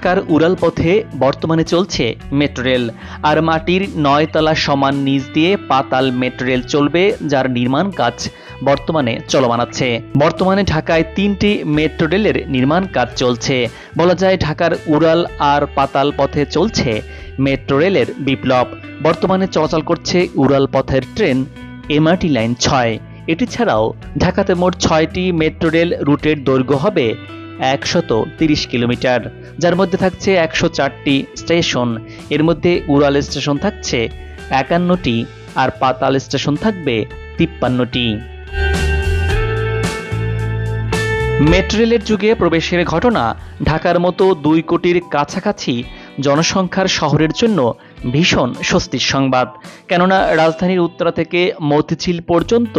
ঢাকার উড়াল পথে বর্তমানে চলছে মেট্রো রেল। আর মাটির নয়তলা সমান নিচ দিয়ে পাতাল মেট্রো রেল চলবে, যার নির্মাণ কাজ বর্তমানে চলমান আছে। বর্তমানে ঢাকায় তিনটি মেট্রো রেলের নির্মাণ কাজ চলছে। বলা যায়, ঢাকার উড়াল আর পাতাল পথে চলছে মেট্রো রেলের বিপ্লব। বর্তমানে চলাচল করছে উড়াল পথের ট্রেন এমআরটি লাইন ছয়। এটি ছাড়াও ঢাকাতে মোট ছয়টি মেট্রো রেল রুটের দৈর্ঘ্য হবে একশত তিরিশ কিলোমিটার, যার মধ্যে থাকছে একশো চারটি স্টেশন। এর মধ্যে উড়াল স্টেশন থাকছে একান্নটি আর পাতাল স্টেশন থাকবে তিপ্পান্নটি। মেট্রো রেলের যুগে প্রবেশের ঘটনা ঢাকার মতো দুই কোটির কাছাকাছি জনসংখ্যার শহরের জন্য ভীষণ স্বস্তির সংবাদ। কেননা রাজধানীর উত্তরা থেকে মতিঝিল পর্যন্ত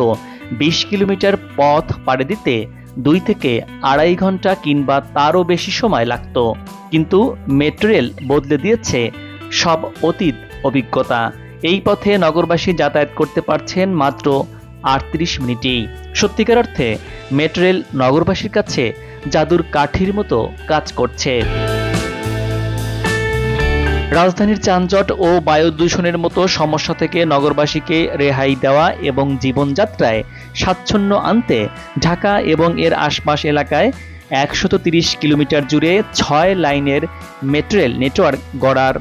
বিশ কিলোমিটার পথ পাড়ি দিতে দুই থেকে আড়াই ঘণ্টা কিংবা তারও বেশি সময় লাগত। কিন্তু মেট্রেল বদলে দিয়েছে সব অতীত অভিজ্ঞতা। এই পথে নগরবাসী যাতায়াত করতে পারছেন মাত্র আটত্রিশ মিনিটেই। সত্যিকার অর্থে মেট্রেল নগরবাসীর কাছে জাদুর কাঠির মতো কাজ করছে। রাজধানীর যানজট ও বায়ু দূষণের মতো সমস্যা থেকে নগরবাসীকে রেহাই দেওয়া এবং জীবনযাত্রায় স্বাচ্ছন্দ্য আনতে ঢাকা এবং এর আশপাশ এলাকায় একশত কিলোমিটার জুড়ে ছয় লাইনের মেট্রেল নেটওয়ার্ক গড়ার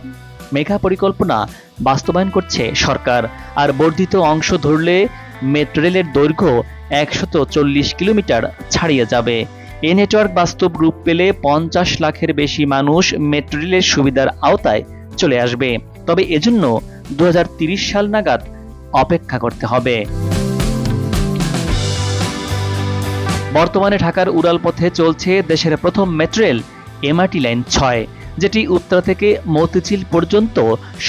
মেঘা পরিকল্পনা বাস্তবায়ন করছে সরকার। আর বর্ধিত অংশ ধরলে মেট্রেলের দৈর্ঘ্য একশত কিলোমিটার ছাড়িয়ে যাবে। এ নেটওয়ার্ক বাস্তব রূপ পেলে পঞ্চাশ লাখের বেশি মানুষ মেট্রেলের সুবিধার আওতায় চলে আসবে। তবে এজন্য দু সাল নাগাদ অপেক্ষা করতে হবে। বর্তমানে ঢাকার উড়াল পথে চলছে দেশের প্রথম মেট্রো রেল এমআরটি লাইন ছয়, যেটি উত্তরা থেকে মতিঝিল পর্যন্ত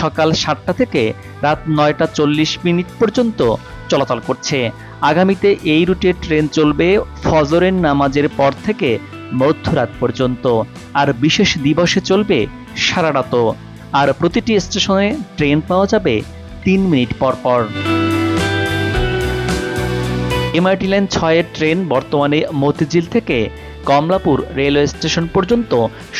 সকাল সাতটা থেকে রাত নয়টা চল্লিশ মিনিট পর্যন্ত চলাচল করছে। আগামীতে এই রুটে ট্রেন চলবে ফজরের নামাজের পর থেকে মধ্যরাত পর্যন্ত। আর বিশেষ দিবসে চলবে সারা রাত। আর প্রতিটি স্টেশনে ট্রেন পাওয়া যাবে তিন মিনিট পর পর। এমআরটি লাইন ছয়ের ট্রেন বর্তমানে মতিঝিল থেকে কমলাপুর রেলওয়ে স্টেশন পর্যন্ত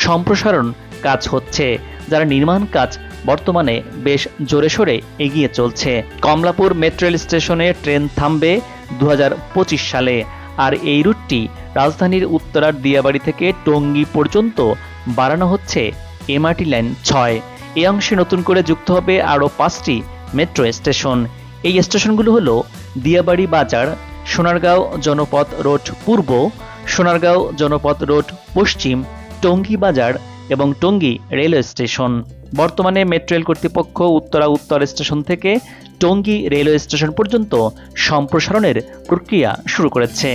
সম্প্রসারণ কাজ হচ্ছে, যার নির্মাণ কাজ বর্তমানে বেশ জোরে সোরে এগিয়ে চলছে। কমলাপুর মেট্রো রেল স্টেশনে ট্রেন থামবে দু হাজার পঁচিশ সালে, আর এই রুটটি রাজধানীর উত্তরার দিয়াবাড়ি থেকে টঙ্গী পর্যন্ত বাড়ানো হচ্ছে এমআরটি লাইন ছয়। এই অংশে নতুন করে যুক্ত হবে আরও পাঁচটি মেট্রো স্টেশন। এই স্টেশনগুলো হলো দিয়াবাড়ি বাজার, সোনারগাঁও জনপথ রোড পূর্ব, সোনারগাঁও জনপথ রোড পশ্চিম, টঙ্গী বাজার এবং টঙ্গী রেলওয়ে স্টেশন। বর্তমানে মেট্রো রেল কর্তৃপক্ষ উত্তরা উত্তর স্টেশন থেকে টঙ্গী রেলওয়ে স্টেশন পর্যন্ত সম্প্রসারণের প্রক্রিয়া শুরু করেছে।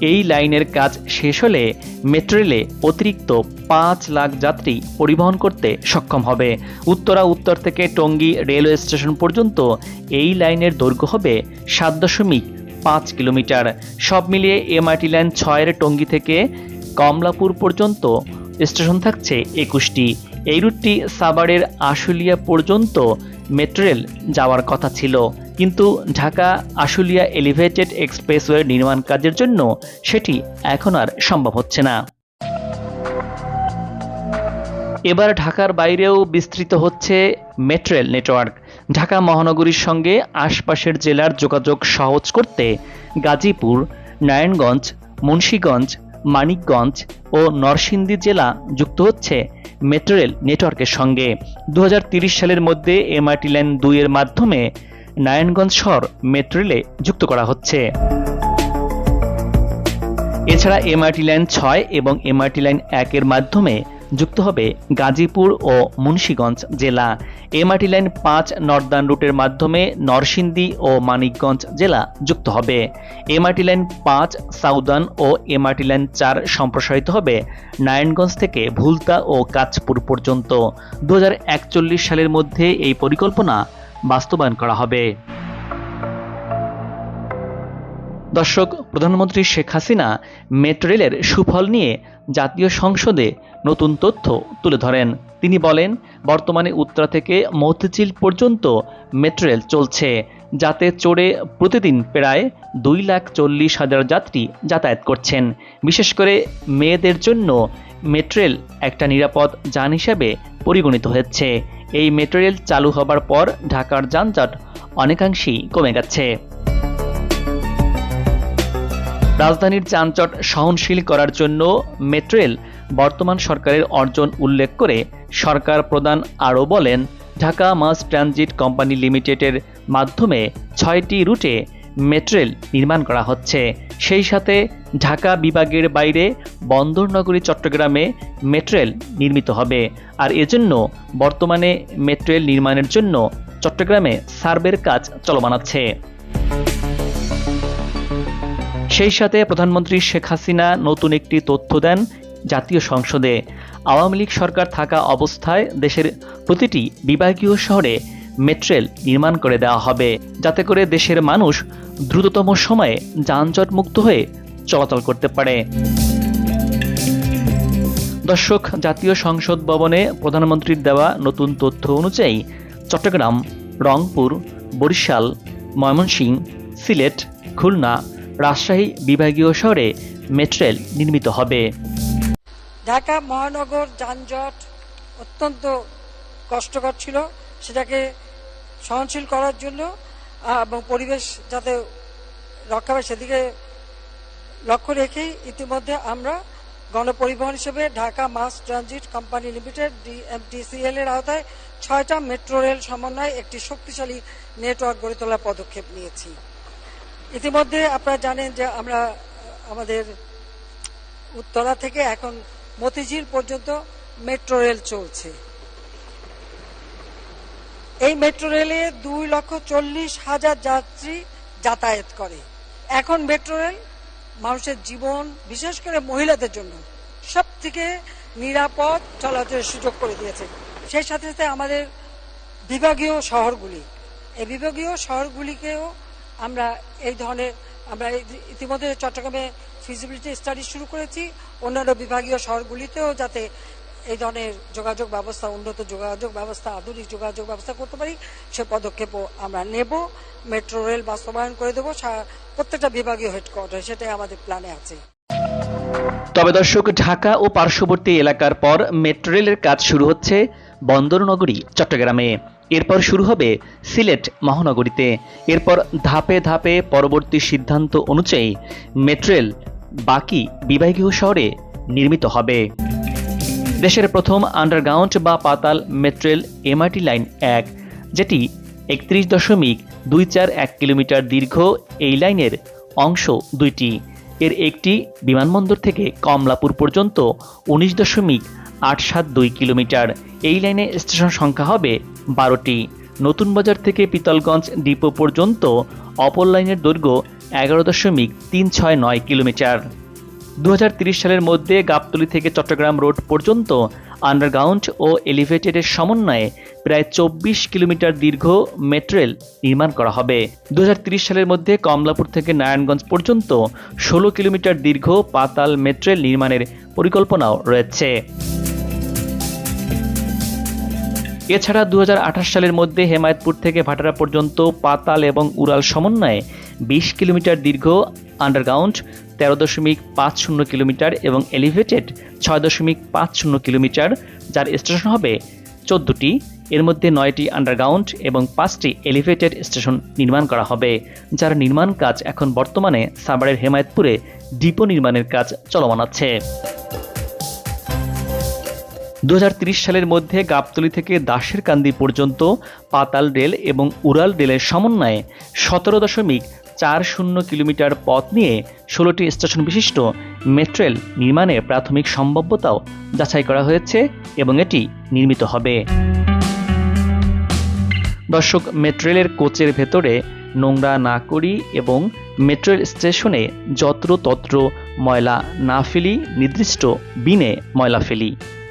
এই লাইনের কাজ শেষ হলে মেট্রো রেলে অতিরিক্ত পাঁচ লাখ যাত্রী পরিবহন করতে সক্ষম হবে। উত্তরা উত্তর থেকে টঙ্গী রেলওয়ে স্টেশন পর্যন্ত এই লাইনের দৈর্ঘ্য হবে সাত দশমিক পাঁচ কিলোমিটার। সব মিলিয়ে এমআরটি লাইন ছয়ের টঙ্গী থেকে কমলাপুর পর্যন্ত স্টেশন থাকছে একুশটি। এই রুটটি সাভারের আশুলিয়া পর্যন্ত মেট্রো রেল যাওয়ার কথা ছিল। কিন্তু ঢাকা আশুলিয়া এলিভেটেড এক্সপ্রেসওয়ে নির্মাণ কাজের জন্য সেটি এখন আর সম্ভব হচ্ছে না। এবার ঢাকার বাইরেও বিস্তৃত হচ্ছে মেট্রো রেল নেটওয়ার্ক। ঢাকা মহানগরীর সঙ্গে আশপাশের জেলার যোগাযোগ সহজ করতে গাজীপুর, নারায়ণগঞ্জ, মুন্সীগঞ্জ মানিকগঞ্জ ও নরসিংদী জেলা যুক্ত হচ্ছে মেট্রো রেল নেটওয়ার্কের সঙ্গে। দু সালের মধ্যে এমআরটি লাইন দুইয়ের মাধ্যমে নারায়ণগঞ্জ শহর মেট্রো রেলে যুক্ত করা হচ্ছে। এছাড়া এমআরটি লাইন ছয় এবং এমআরটি লাইন একের মাধ্যমে যুক্ত হবে গাজীপুর ও মুন্সীগঞ্জ জেলা। এমআরটি লাইন পাঁচ নর্দান রুটের মাধ্যমে নরসিংদী ও মানিকগঞ্জ জেলা যুক্ত হবে। এমআরটি লাইন পাঁচ সাউদান ও এমআরটি লাইন চার সম্প্রসারিত হবে নারায়ণগঞ্জ থেকে ভুলতা ও কাঁচপুর পর্যন্ত। দু হাজার একচল্লিশ সালের মধ্যে এই পরিকল্পনা বাস্তবায়ন করা হবে। দর্শক, প্রধানমন্ত্রী শেখ হাসিনা মেট্রো রেলের সুফল নিয়ে জাতীয় সংসদে নতুন তথ্য তুলে ধরেন। তিনি বলেন, বর্তমানে উত্তরা থেকে মতিঝিল পর্যন্ত মেট্রো রেল চলছে, যাতে চড়ে প্রতিদিন প্রায় দুই লাখ চল্লিশ হাজার যাত্রী যাতায়াত করছেন। বিশেষ করে মেয়েদের জন্য মেট্রেল একটা নিরাপদ যান হিসাবে পরিগণিত হচ্ছে এই মেট্রো রেল চালু হবার পর ঢাকার যানজট অনেকাংশেই কমে গেছে। রাজধানীর যানজট সহনশীল করার জন্য মেট্রেল বর্তমান সরকারের অর্জন উল্লেখ করে সরকার প্রধান আরও বলেন, ঢাকা মাস ট্রানজিট কোম্পানি লিমিটেডের মাধ্যমে ছয়টি রুটে মেট্রেল নির্মাণ করা হচ্ছে। সেই সাথে ঢাকা বিভাগের বাইরে বন্দরনগরী চট্টগ্রামে মেট্রেল নির্মিত হবে। আর এজন্য বর্তমানে মেট্রেল নির্মাণের জন্য চট্টগ্রামে সার্ভের কাজ চলমান আছে। সেই সাথে প্রধানমন্ত্রী শেখ হাসিনা নতুন একটি তথ্য দেন জাতীয় সংসদে। আওয়ামী লীগ সরকার থাকা অবস্থায় দেশের প্রতিটি বিভাগীয় শহরে মেট্রেল নির্মাণ করে দেওয়া হবে, যাতে করে দেশের মানুষ দ্রুততম সময়ে যানজট মুক্ত হয়ে চলাচল করতে পারে। দর্শক, জাতীয় সংসদ ভবনে প্রধানমন্ত্রীর দেওয়া নতুন তথ্য অনুযায়ী চট্টগ্রাম, রংপুর, বরিশাল, ময়মনসিংহ, সিলেট, খুলনা রাজশাহী বিভাগীয় শহরে মেট্রেল নির্মিত হবে। ঢাকা মহানগর যানজট অত্যন্ত কষ্টকর ছিল। সেটাকে সহনশীল করার জন্য এবং পরিবেশ যাতে রক্ষা পায় সেদিকে লক্ষ্য রেখেই ইতিমধ্যে আমরা গণপরিবহন হিসেবে Dhaka mass transit company limited, DMTCL এর আওতায় ছয়টা মেট্রো রেল সমন্বয়ে একটি শক্তিশালী নেটওয়ার্ক গড়ে তোলার পদক্ষেপ নিয়েছি। ইতিমধ্যে আপনারা জানেন যে আমরা, আমাদের উত্তরা থেকে এখন মতিঝিল পর্যন্ত মেট্রো রেল চলছে। এই মেট্রো রেলে দুই লক্ষ চল্লিশ হাজার যাত্রী যাতায়াত করে। এখন মেট্রো রেল মানুষের জীবন, বিশেষ করে মহিলাদের জন্য সব থেকে নিরাপদ চলাচলের সুযোগ করে দিয়েছে। সেই সাথে সাথে আমাদের বিভাগীয় শহরগুলি, এই বিভাগীয় শহরগুলিকেও আমরা এই ধরনের, আমরা ইতি- ইতিমধ্যে চট্টগ্রামে ফিজিবিলিটি স্টাডি শুরু করেছি। অন্যান্য বিভাগীয় শহরগুলিতেও যাতে এই ধরনের যোগাযোগ ব্যবস্থা, উন্নত যোগাযোগ ব্যবস্থা, আধুনিক যোগাযোগ ব্যবস্থা করতে পারি, সে পদক্ষেপও আমরা নেব। মেট্রো রেল বাস্তবায়ন করে দেবো। প্রত্যেকটা বিভাগীয় হেডকোয়ার্টার সেটাই আমাদের প্ল্যানে আছে। তবে দর্শক, ঢাকা ও পার্শ্ববর্তী এলাকার পর মেট্রো রেলের কাজ শুরু হচ্ছে বন্দরনগরী, চট্টগ্রামে। এরপর শুরু হবে সিলেট মহানগরীতে। এরপর ধাপে ধাপে পরবর্তী সিদ্ধান্ত অনুযায়ী মেট্রেল বাকি বিভাগীয় শহরে নির্মিত হবে। দেশের প্রথম আন্ডারগ্রাউন্ড বা পাতাল মেট্রেল এমআরটি লাইন এক, যেটি একত্রিশ দশমিক দুই চার এক কিলোমিটার দীর্ঘ এই লাইনের অংশ দুইটি। এর একটি বিমানবন্দর থেকে কমলাপুর পর্যন্ত উনিশ দশমিক আট সাত দুই কিলোমিটার। এই লাইনে স্টেশন সংখ্যা হবে বারোটি। নতুন বাজার থেকে পিতলগঞ্জ ডিপো পর্যন্ত অপর লাইনের দৈর্ঘ্য এগারো দশমিক তিন ছয় নয় কিলোমিটার। দু সালের মধ্যে গাবতলী থেকে চট্টগ্রাম রোড পর্যন্ত আন্ডারগ্রাউন্ড ও এলিভেটেডের সমন্বয়ে প্রায় চব্বিশ কিলোমিটার দীর্ঘ মেট্রেল নির্মাণ করা হবে। দু সালের মধ্যে কমলাপুর থেকে নারায়ণগঞ্জ পর্যন্ত ষোলো কিলোমিটার দীর্ঘ পাতাল মেট্রেল নির্মাণের পরিকল্পনাও রয়েছে। এছাড়া দু হাজার আঠাশ সালের মধ্যে হেমায়তপুর থেকে ভাটারা পর্যন্ত পাতাল এবং উড়াল সমন্বয়ে বিশ কিলোমিটার দীর্ঘ আন্ডারগ্রাউন্ড, তেরো দশমিক পাঁচ শূন্য কিলোমিটার এবং এলিভেটেড ছয় দশমিক পাঁচ শূন্য কিলোমিটার, যার স্টেশন হবে চোদ্দোটি। এর মধ্যে নয়টি আন্ডারগ্রাউন্ড এবং পাঁচটি এলিভেটেড স্টেশন নির্মাণ করা হবে, যার নির্মাণ কাজ এখন বর্তমানে সাভারের হেমায়তপুরে ডিপো নির্মাণের কাজ চলমান আছে। দু সালের মধ্যে গাবতলী থেকে দাসের কান্দি পর্যন্ত পাতাল রেল এবং উড়াল রেলের সমন্বয়ে সতেরো দশমিক চার শূন্য কিলোমিটার পথ নিয়ে ষোলোটি স্টেশন বিশিষ্ট মেট্রেল নির্মাণের প্রাথমিক সম্ভাব্যতাও যাচাই করা হয়েছে এবং এটি নির্মিত হবে। দর্শক মেট্রেলের কোচের ভেতরে নোংরা না করি এবং মেট্রেল স্টেশনে যত্রতত্র ময়লা না ফেলি, নির্দিষ্ট বিনে ময়লা ফেলি।